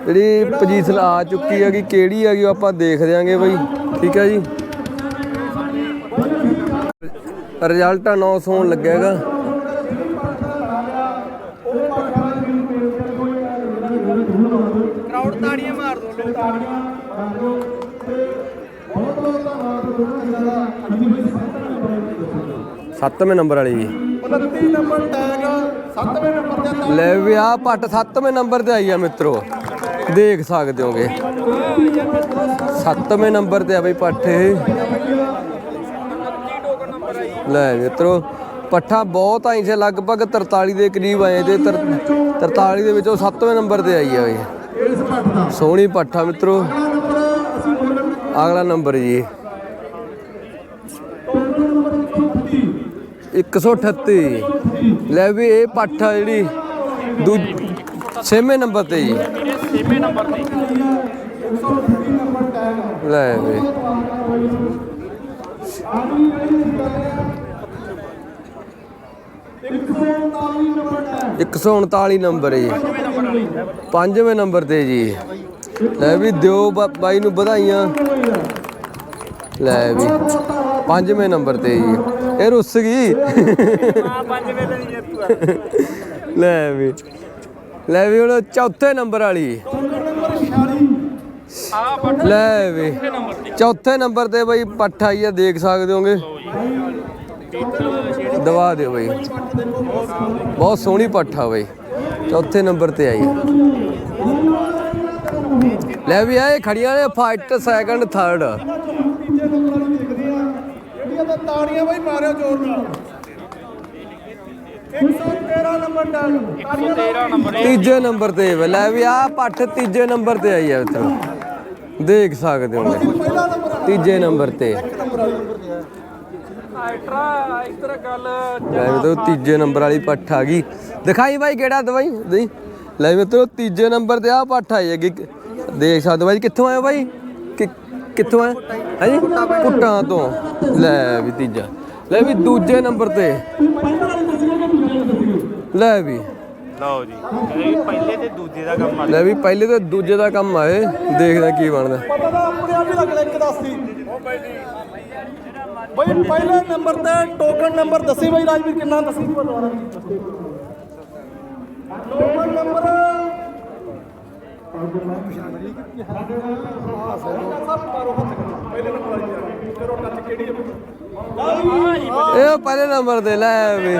ਜਿਹੜੀ ਪੋਜੀਸ਼ਨ ਆ ਚੁੱਕੀ ਹੈਗੀ ਕਿਹੜੀ ਹੈਗੀ ਆਪਾਂ ਦੇਖ ਦਿਆਂਗੇ ਬਈ। ਠੀਕ ਹੈ ਜੀ? ਰਿਜ਼ਲਟ ਅਨਾਉਂਸ ਹੋਣ ਲੱਗਿਆ ਹੈਗਾ ਕਰਾਊਡ ਤਾੜੀਆਂ ਮਾਰ ਦੋ ਸੱਤਵੇਂ ਨੰਬਰ ਵਾਲੀ ਜੀ। 29 ਨੰਬਰ ਟੈਗ 7ਵੇਂ ਨੰਬਰ ਤੇ ਲੈ ਵੀ ਆ ਪੱਟ ਸੱਤਵੇਂ ਨੰਬਰ ਤੇ ਆਈ ਆ ਮਿੱਤਰੋ। ਦੇਖ ਸਕਦੇ ਹੋਗੇ। ਸੱਤਵੇਂ ਨੰਬਰ ਤੇ ਆ ਬਈ ਪੱਠ ਇਹ। ਲੈ ਮਿੱਤਰੋ, ਪੱਠਾ ਬਹੁਤ ਆਈ ਸੀ ਲਗਭਗ 43 ਦੇ ਕਰੀਬ ਆਏ ਤੇ ਤਰ- 43 ਦੇ ਵਿੱਚੋਂ ਸੱਤਵੇਂ ਨੰਬਰ ਤੇ ਆਈ ਆ ਬਈ ਸੋਹਣੀ ਪੱਠਾ ਮਿੱਤਰੋ। ਅਗਲਾ ਨੰਬਰ ਜੀ। 138 ਲੈ ਵੀ ਇਹ ਪਾਠਾ ਜਿਹੜੀ ਦੂ, ਛੇਵੇਂ ਨੰਬਰ ਤੇ ਜੀ। ਛੇਵੇਂ ਨੰਬਰ ਤੇ ਲੈ ਵੀ। ਇੱਕ ਸੌ ਉਨਤਾਲੀ ਨੰਬਰ ਜੀ। ਪੰਜਵੇਂ ਨੰਬਰ ਤੇ ਜੀ। ਲੈ ਵੀ ਦਿਓ ਬਾਈ ਨੂੰ ਵਧਾਈਆਂ। ਲੈ ਵੀ। ਪੰਜਵੇਂ ਨੰਬਰ ਤੇ ਜੀ। ਇਹ ਰੁੱਸ ਗਈ। ਪੰਜਵੇਂ ਤੇ ਨਹੀਂ ਲੈ ਵੀ। ਲੈ ਵੀ ਹੁਣ ਚੌਥੇ ਨੰਬਰ ਵਾਲੀ। ਲੈ ਵੀ। ਚੌਥੇ ਨੰਬਰ ਤੇ ਬਾਈ ਪੱਠ ਆਈ ਆ, ਦੇਖ ਸਕਦੇ ਹੋਗੇ। ਦਵਾ ਦਿਓ ਬਈ। ਬਹੁਤ ਸੋਹਣੀ ਪੱਠ ਆ ਬਈ। ਚੌਥੇ ਨੰਬਰ ਤੇ ਆਈ। ਲੈ ਵੀ ਆਏ ਖੜੀਆਂ ਨੇ ਫਾਈਟ ਸੈਕੰਡ ਥਰਡ ਤੀਜੇ ਨੰਬਰ ਵਾਲੀ ਦੇਖਦੇ ਆ ਜਿਹੜੀਆਂ ਤਾਂ ਤਾੜੀਆਂ ਬਈ ਮਾਰਿਓ ਜ਼ੋਰ ਨਾਲ 113 ਨੰਬਰ ਟੈਗ 113 ਨੰਬਰ ਤੀਜੇ ਨੰਬਰ ਤੇ ਲੈ ਵੀ ਆ ਪੱਠ ਤੀਜੇ ਨੰਬਰ ਤੇ ਆਈ ਆ ਮਿੱਤਰੋ ਦੇਖ ਸਕਦੇ ਹੋ ਤੀਜੇ ਨੰਬਰ ਤੇ। ਐਕਟਰਾ ਇਧਰ ਗੱਲ ਲੈ ਮਿੱਤਰੋ ਤੀਜੇ ਨੰਬਰ ਵਾਲੀ ਪੱਠ ਆ ਗਈ। ਦਿਖਾਈ ਬਾਈ ਕਿਹੜਾ ਦਵਾਈ? ਦੇ ਲੈ ਮਿੱਤਰੋ ਤੀਜੇ ਨੰਬਰ ਤੇ ਆ ਪੱਠ ਆਈ ਹੈਗੀ ਦੇਖ ਸਕਦੇ ਹੋ ਬਾਈ ਕਿੱਥੋਂ ਆਇਆ ਬਾਈ? ਕਿ- ਕਿੱਥੋਂ ਆਇਆ? ਹਾਂਜੀ ਪੁੱਟਾਂ ਤੋਂ। ਲੈ ਵੀ ਤੀਜਾ। ਲੈ ਵੀ ਦੂਜੇ ਨੰਬਰ ਤੇ। ਲੈ ਵੀ। ਲਓ ਜੀ। ਇਹ ਪਹਿਲੇ ਤੇ ਦੂਜੇ ਦਾ ਕੰਮ ਆ। ਲੈ ਵੀ ਪਹਿਲੇ ਤਾਂ ਦੂਜੇ ਦਾ ਕੰਮ ਆਏ ਦੇਖਦਾ ਕੀ ਬਣਦਾ। ਪਤਾ ਤਾਂ ਆਪਣੇ ਆਪ ਹੀ ਲੱਗ ਲਿਆ ਇੱਕ ਦੱਸਦੀ ਬਈ ਪਹਿਲੇ ਨੰਬਰ ਤੇ ਟੋਕਨ ਨੰਬਰ ਦੱਸੀ ਬਈ ਰਾਜਵੀਰ ਕਿੰਨਾ ਦੱਸੀ? ਤੂੰ ਦੁਬਾਰਾ ਟੋਕਨ ਨੰਬਰ ਇਹ ਪਹਿਲੇ ਨੰਬਰ ਤੇ ਲੈ ਵੀ।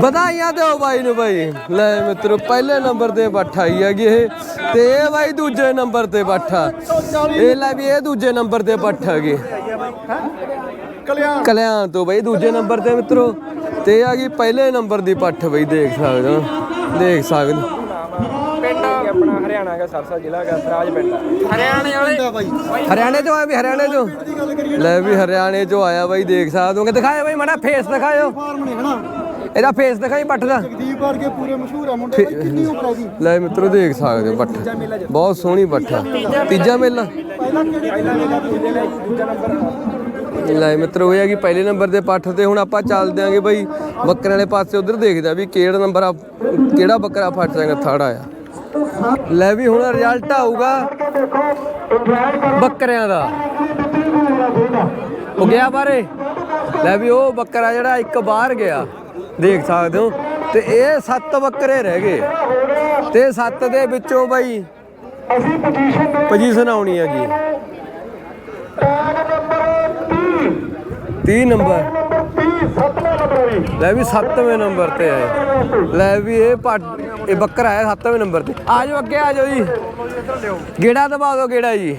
ਵਧਾਈਆਂ ਦਿਓ ਬਾਈ ਨੂੰ ਬਾਈ। ਲੈ ਮਿੱਤਰੋ ਪਹਿਲੇ ਨੰਬਰ ਤੇ ਪੱਠ ਆਈ ਹੈਗੀ ਇਹ। ਤੇ ਇਹ ਬਾਈ ਦੂਜੇ ਨੰਬਰ ਤੇ ਪੱਠਾ ਇਹ ਲੈ ਵੀ ਇਹ ਦੂਜੇ ਨੰਬਰ ਤੇ ਪੱਠ ਹੈਗੀ। ਕਲਿਆਣ। ਕਲਿਆਣ ਤੋਂ ਬਾਈ ਦੂਜੇ ਨੰਬਰ ਤੇ ਮਿੱਤਰੋ। ਤੇ ਆ ਗਈ ਪਹਿਲੇ ਨੰਬਰ ਦੀ ਪੱਠ ਬਈ ਦੇਖ ਸਕਦੇ ਹੋ। ਦੇਖ ਸਕਦੇ ਹੋ। ਪਿੰਡ ਆਪਣਾ ਹਰਿਆਣਾ ਦਾ ਸਰਸਾ ਜ਼ਿਲ੍ਹਾ ਦਾ ਸਰਾਜ ਪਿੰਡ ਹਰਿਆਣੇ ਵਾਲੇ? ਬਾਈ। ਹਰਿਆਣੇ ਤੋਂ ਆਇਆ ਵੀ ਹਰਿਆਣੇ ਤੋਂ? ਲੈ ਵੀ ਹਰਿਆਣੇ ਤੋਂ ਆਇਆ ਬਾਈ ਦੇਖ ਸਕਦੇ ਹੋ। ਕਿ ਦਿਖਾਇਆ ਬਾਈ ਮਾੜਾ ਫੇਸ ਦਿਖਾਇਓ। ਫਾਰਮ ਨੇ ਹਨਾ? ਇਹਦਾ ਫੇਸ ਦਿਖਾਈ ਪੱਠ ਦਾ। ਦੀਪ ਵਰਗੇ ਪੂਰੇ ਮਸ਼ਹੂਰ ਆ ਮੁੰਡੇ ਬਾਈ ਕਿੰਨੀ ਉਮਰ ਹੈ ਜੀ ਲੈ ਮਿੱਤਰੋ ਦੇਖ ਸਕਦੇ ਹੋ ਪੱਠ ਬਹੁਤ ਸੋਹਣੀ ਪੱਠ ਆ। ਤੀਜਾ ਮੇਲਾ। ਪਹਿਲਾਂ ਕਿਹੜੇ ਪਹਿਲਾ ਮੇਲਾ ਦੂਜੇ ਨੇ ਦੂਜਾ ਨੰਬਰ। ਲੈ ਮਿੱਤਰੋ ਇਹ ਆ ਕਿ ਪਹਿਲੇ ਨੰਬਰ ਦੇ ਪੱਠ ਤੇ ਹੁਣ ਆਪਾਂ ਚੱਲਦੇ ਆਂਗੇ ਬਈ। ਬੱਕਰੇ ਵਾਲੇ ਪਾਸੇ ਉਧਰ ਦੇਖਦੇ ਆ ਵੀ ਕਿਹੜਾ ਨੰਬਰ ਆ ਕਿਹੜਾ ਬੱਕਰਾ ਫਟ ਜਾਏਗਾ ਥਰਡ ਆਇਆ ਲੈ ਵੀ ਹੁਣ ਰਿਜ਼ਲਟ ਆਊਗਾ ਬੱਕਰਿਆਂ ਦਾ। ਉਹ ਗਿਆ ਬਾਰੇ? ਲੈ ਵੀ ਉਹ ਬੱਕਰਾ ਜਿਹੜਾ ਇੱਕ ਬਾਹਰ ਗਿਆ, ਦੇਖ ਸਕਦੇ ਹੋ। ਤੇ ਇਹ ਸੱਤ ਬੱਕਰੇ ਰਹਿ ਗਏ। ਤੇ ਸੱਤ ਦੇ ਵਿੱਚੋਂ ਬਈ ਅਸੀਂ ਪੋਜੀਸ਼ਨ ਪੋਜੀਸ਼ਨ ਆਉਣੀ ਹੈਗੀ। ਟੈਗ ਨੰਬਰ 30 ਨੰਬਰ। ਲੈ ਵੀ 7ਵੇਂ ਨੰਬਰ ਤੇ ਆਏ। ਲੈ ਵੀ ਇਹ ਪੱਟ ਇਹ ਬੱਕਰਾ ਹੈ 7ਵੇਂ ਨੰਬਰ ਤੇ। ਆ ਜਾਓ ਅੱਗੇ ਆ ਜਾਓ ਜੀ। ਗੇੜਾ ਦਬਾ ਦਿਓ ਗੇੜਾ ਜੀ।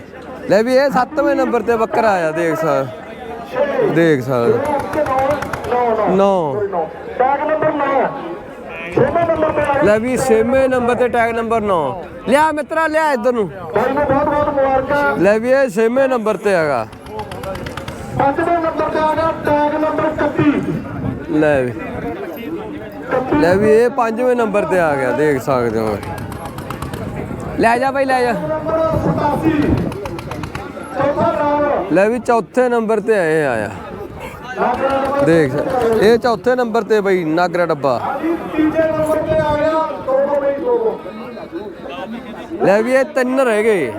ਲੈ ਵੀ ਇਹ 7ਵੇਂ ਨੰਬਰ ਤੇ ਬੱਕਰਾ ਆਇਆ ਦੇਖ ਸਕ ਦੇਖ ਸਕਦੇ 9 ਟੈਗ ਨੰਬਰ 9 ਛੇਵਾਂ ਨੰਬਰ ਤੇ ਆਇਆ ਲੈ ਵੀ 6ਵੇਂ ਨੰਬਰ ਤੇ ਟੈਗ ਨੰਬਰ 9 ਲਿਆ ਮਿੱਤਰਾ ਲਿਆ ਇੱਧਰ ਨੂੰ। ਭਾਈ ਨੂੰ ਬਹੁਤ ਬਹੁਤ ਮੁਬਾਰਕਾਂ। ਲੈ ਵੀ ਇਹ 6ਵੇਂ ਨੰਬਰ ਤੇ ਹੈਗਾ। ਪੰਜਵੇਂ ਲੈ ਵੀ। ਲੈ ਵੀ, ਇਹ 5ਵੇਂ ਨੰਬਰ ਤੇ ਆ ਗਿਆ, ਦੇਖ ਸਕਦੇ ਹੋ। ਲੈ ਜਾ ਭਾਈ ਲੈ ਜਾ। ਲੈ ਵੀ, ਚੌਥੇ ਨੰਬਰ ਤੇ ਆਏ ਆਇਆ। ਦੇਖ, ਇਹ ਚੌਥੇ ਨੰਬਰ ਤੇ ਬਈ, ਨਾਗਰਾ ਡੱਬਾ। ਲੈ ਵੀ, ਇਹ ਤਿੰਨ ਰਹਿ ਗਏ।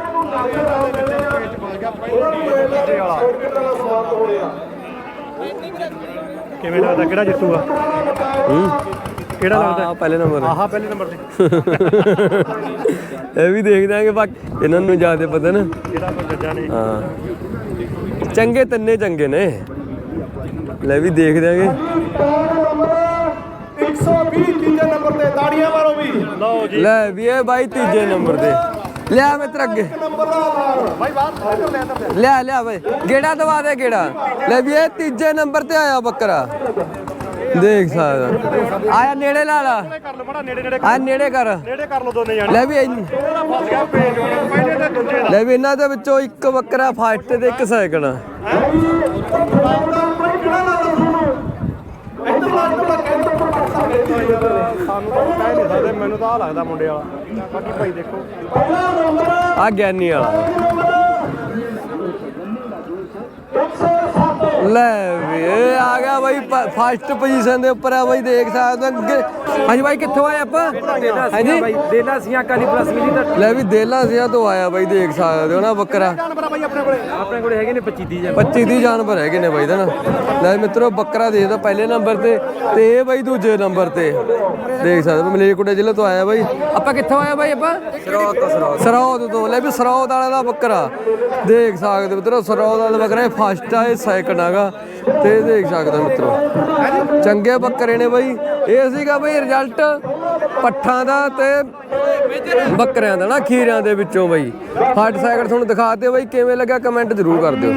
ਕਿਵੇਂ ਲੱਗਦਾ? ਕਿਹੜਾ ਜਿੱਤੂਗਾ ਕਿਹੜਾ ਲੱਗਦਾ? ਪਹਿਲੇ ਨੰਬਰ ਆਹਾ ਪਹਿਲੇ ਨੰਬਰ ਤੇ। ਇਹ ਵੀ ਦੇਖਦੇ ਆਂਗੇ ਬਾਕੀ ਇਹਨਾਂ ਨੂੰ ਜ਼ਿਆਦਾ ਪਤਾ ਨਾ। ਜਿਹੜਾ ਕੋ ਜੱਜਾਂ ਨੇ ਹਾਂ। ਚੰਗੇ ਤਿੰਨੇ ਚੰਗੇ ਨੇ। ਲੈ ਵੀ ਦੇਖਦੇ ਆਂਗੇ ਟੈਗ ਨੰਬਰ 120 ਤੀਜੇ ਨੰਬਰ ਤੇ ਤਾੜੀਆਂ ਮਾਰੋ ਵੀ। ਲਓ ਜੀ। ਲੈ ਵੀ ਇਹ ਬਾਈ ਤੀਜੇ ਨੰਬਰ ਤੇ। ਲਿਆ ਮਿੱਤਰ ਅੱਗੇ ਨੰਬਰ ਦਾ ਆਧਾਰ। ਬਾਈ ਬਾਤ ਇੱਧਰ ਲੈ ਇੱਧਰ ਲੈ ਲਿਆ ਲਿਆ ਬਈ ਗੇੜਾ ਦਵਾ ਦੇ ਗੇੜਾ। ਲੈ ਵੀ ਇਹ ਤੀਜੇ ਨੰਬਰ ਤੇ ਆਇਆ ਬੱਕਰਾ। ਦੇਖ ਸਕਦਾ। ਆਇਆ ਨੇੜੇ ਲਾ ਲਾ। ਕਰ ਲਓ ਬੜਾ ਨੇੜੇ ਨੇੜੇ ਆ ਨੇੜੇ ਕਰ। ਨੇੜੇ ਕਰ ਲਓ ਦੋਨੇ ਜਾਣੇ। ਲੈ ਵੀ ਫਸ ਗਿਆ ਪੇਜ ਪਹਿਲੇ ਤੇ ਦੂਜੇ ਦਾ। ਲੈ ਵੀ ਇਹਨਾਂ ਦੇ ਵਿੱਚੋਂ ਇੱਕ ਬੱਕਰਾ ਫਸਟ ਤੇ ਇੱਕ ਸੈਕਿੰਡ ਸਾਨੂੰ ਤਾਂ ਕਹਿ ਨਹੀਂ ਸਕਦੇ ਮੈਨੂੰ ਤਾਂ ਆ ਲੱਗਦਾ ਮੁੰਡੇ ਵਾਲਾ। ਬਾਕੀ ਭਾਈ ਦੇਖੋ। ਆ ਗਿਆਨੀ ਵਾਲਾ। ਲੈ ਵੀ ਇਹ ਆ ਗਿਆ ਬਾਈ ਫਸਟ ਪੋਜੀਸ਼ਨ ਦੇ ਉੱਪਰ ਆ ਬਾਈ ਦੇਖ ਸਕਦੇ ਹੋ ਅੱਗੇ। ਹਾਂਜੀ ਬਾਈ ਕਿੱਥੋਂ ਆਏ ਆਪਾਂ? ਹਾਂਜੀ? ਦੇਲਾ ਸੀਆਂ ਕਾਲੀ ਪਲੱਸ ਮਿਲੀ ਤਾਂ। ਲੈ ਵੀ ਦੇਲਾ ਸਿਆ ਤੋਂ ਆਇਆ ਬਾਈ ਦੇਖ ਸਕਦੇ ਹੋ ਨਾ ਬੱਕਰਾ। ਜਾਨਵਰ ਆ ਬਾਈ ਆਪਣੇ ਕੋਲੇ ਆਪਣੇ ਕੋਲੇ ਹੈਗੇ ਨੇ 25 30 ਜਾਂ 25 30 ਜਾਨਵਰ ਹੈਗੇ ਨੇ ਬਾਈ ਦਾ ਨਾ ਲੈ ਮਿੱਤਰੋ ਬੱਕਰਾ ਦੇਖਦਾ ਪਹਿਲੇ ਨੰਬਰ ਤੇ ਤੇ ਇਹ ਬਾਈ ਦੂਜੇ ਨੰਬਰ ਤੇ। ਦੇਖ ਸਕਦੇ ਹੋ ਮਲੇਰਕੋਟੇ ਜ਼ਿਲ੍ਹੇ ਤੋਂ ਆਇਆ ਬਾਈ। ਆਪਾਂ ਕਿੱਥੋਂ ਆਇਆ ਬਾਈ ਆਪਾਂ? ਸਰੌਦ ਤੋਂ ਸਰੌਦ ਸਰੌਦ ਤੋਂ। ਲੈ ਵੀ ਸਰੌਦ ਵਾਲੇ ਦਾ ਬੱਕਰਾ। ਦੇਖ ਸਕਦੇ ਹੋ ਮਿੱਤਰੋ ਸਰੌਦ ਵਾਲਾ ਬੱਕਰਾ ਇਹ ਫਸਟ ਆ ਇਹ ਸੈਕਿੰਡ ਹੈਗਾ ਤੇ ਇਹ ਦੇਖ ਸਕਦਾ ਹੋ ਮਿੱਤਰੋ। ਚੰਗੇ ਬੱਕਰੇ ਨੇ ਬਾਈ। ਇਹ ਸੀਗਾ ਬਈ ਰਿਜ਼ਲਟ ਪੱਠਾਂ ਦਾ ਤੇ ਬੱਕਰਿਆਂ ਦਾ ਨਾ ਖੀਰਿਆਂ ਦੇ ਵਿੱਚੋਂ ਬਾਈ। ਹਾਰਟ ਸਾਈਕਲ ਤੁਹਾਨੂੰ ਦਿਖਾ ਦਿਓ ਬਾਈ, ਕਿਵੇਂ ਲੱਗਾ ਕਮੈਂਟ ਜ਼ਰੂਰ ਕਰ ਦਿਓ।